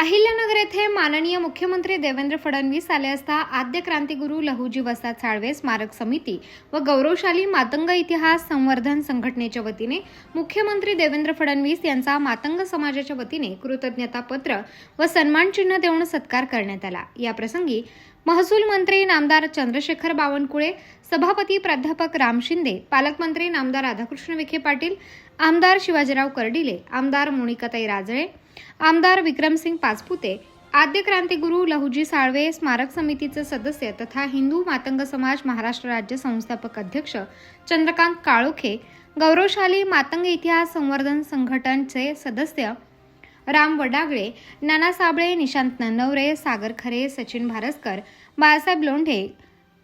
अहिल्यानगर येथे माननीय मुख्यमंत्री देवेंद्र फडणवीस आले असता आद्य क्रांतिगुरू लहुजी वसाद साळवे स्मारक समिती व गौरवशाली मातंग इतिहास संवर्धन संघटनेच्या वतीने मुख्यमंत्री देवेंद्र फडणवीस यांचा मातंग समाजाच्या वतीने कृतज्ञता पत्र व सन्मानचिन्ह देऊन सत्कार करण्यात आला. याप्रसंगी महसूल मंत्री नामदार चंद्रशेखर बावनकुळे सभापती प्राध्यापक राम शिंदे पालकमंत्री नामदार राधाकृष्ण विखे पाटील आमदार शिवाजीराव कर्डिले आमदार मोनिकाताई राजळे आमदार विक्रमसिंग पाचपुते आद्य क्रांतिगुरू लहुजी साळवे स्मारक समितीचे सदस्य तथा हिंदू मातंग समाज महाराष्ट्र राज्य संस्थापक अध्यक्ष चंद्रकांत काळोखे गौरवशाली मातंग इतिहास संवर्धन संघटनचे सदस्य राम वडागळे नाना साबळे निशांत नन्नवरे सागर खरे सचिन भारसकर बाळासाहेब लोंढे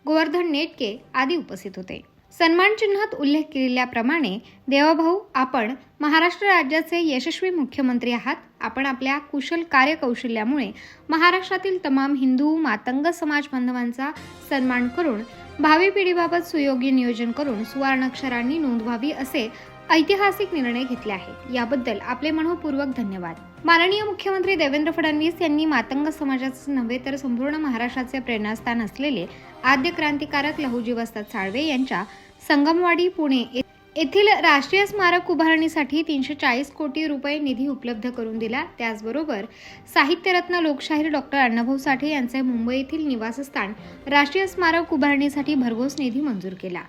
गोवर्धन नेटके आदी उपस्थित होते. सन्मान चिन्हात उल्लेख केलेल्याप्रमाणे देवाभाऊ आपण महाराष्ट्र राज्याचे यशस्वी मुख्यमंत्री आहात आपण आपल्या कुशल कार्यकौशल्यामुळे महाराष्ट्रातील तमाम हिंदू मातंग समाज बांधवांचा सन्मान करून भावी पिढीबाबत सुयोग्य नियोजन करून सुवर्णाक्षरांनी नोंदवावी असे ऐतिहासिक निर्णय घेतले आहेत. याबद्दल आपले मनपूर्वक धन्यवाद. माननीय मुख्यमंत्री देवेंद्र फडणवीस यांनी मातंग समाजाचे नव्हे तर संपूर्ण महाराष्ट्राचे प्रेरणास्थान असलेले आद्य क्रांतिकारक लहुजीवस्ताद साळवे यांच्या संगमवाडी पुणे येथील राष्ट्रीय स्मारक उभारणीसाठी तीनशे चाळीस कोटी रुपये निधी उपलब्ध करून दिला. त्याचबरोबर साहित्यरत्न लोकशाहीर डॉक्टर अण्णाभाऊ साठे यांचे मुंबई येथील निवासस्थान राष्ट्रीय स्मारक उभारणीसाठी भरघोस निधी मंजूर केला.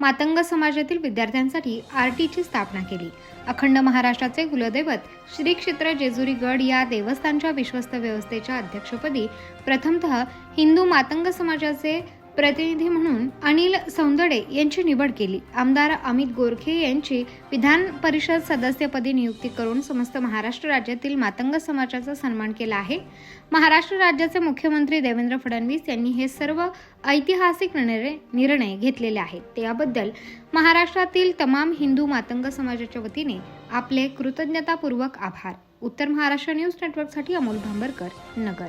मातंग समाजातील विद्यार्थ्यांसाठी आर टीची स्थापना केली. अखंड महाराष्ट्राचे कुलदैवत श्री क्षेत्र जेजुरी गड या देवस्थानच्या विश्वस्त व्यवस्थेच्या अध्यक्षपदी प्रथमतः हिंदू मातंग समाजाचे प्रतिनिधी म्हणून अनिल सौंदडे यांची निवड केली. आमदार अमित गोरखे यांची विधान परिषद सदस्यपदी नियुक्ती करून समस्त महाराष्ट्र राज्यातील मातंग समाजाचा सन्मान केला आहे. महाराष्ट्र राज्याचे मुख्यमंत्री देवेंद्र फडणवीस यांनी हे सर्व ऐतिहासिक निर्णय निर्णय घेतलेले आहेत. त्याबद्दल महाराष्ट्रातील तमाम हिंदू मातंग समाजाच्या वतीने आपले कृतज्ञतापूर्वक आभार. उत्तर महाराष्ट्र न्यूज नेटवर्कसाठी अमोल भांबरकर नगर.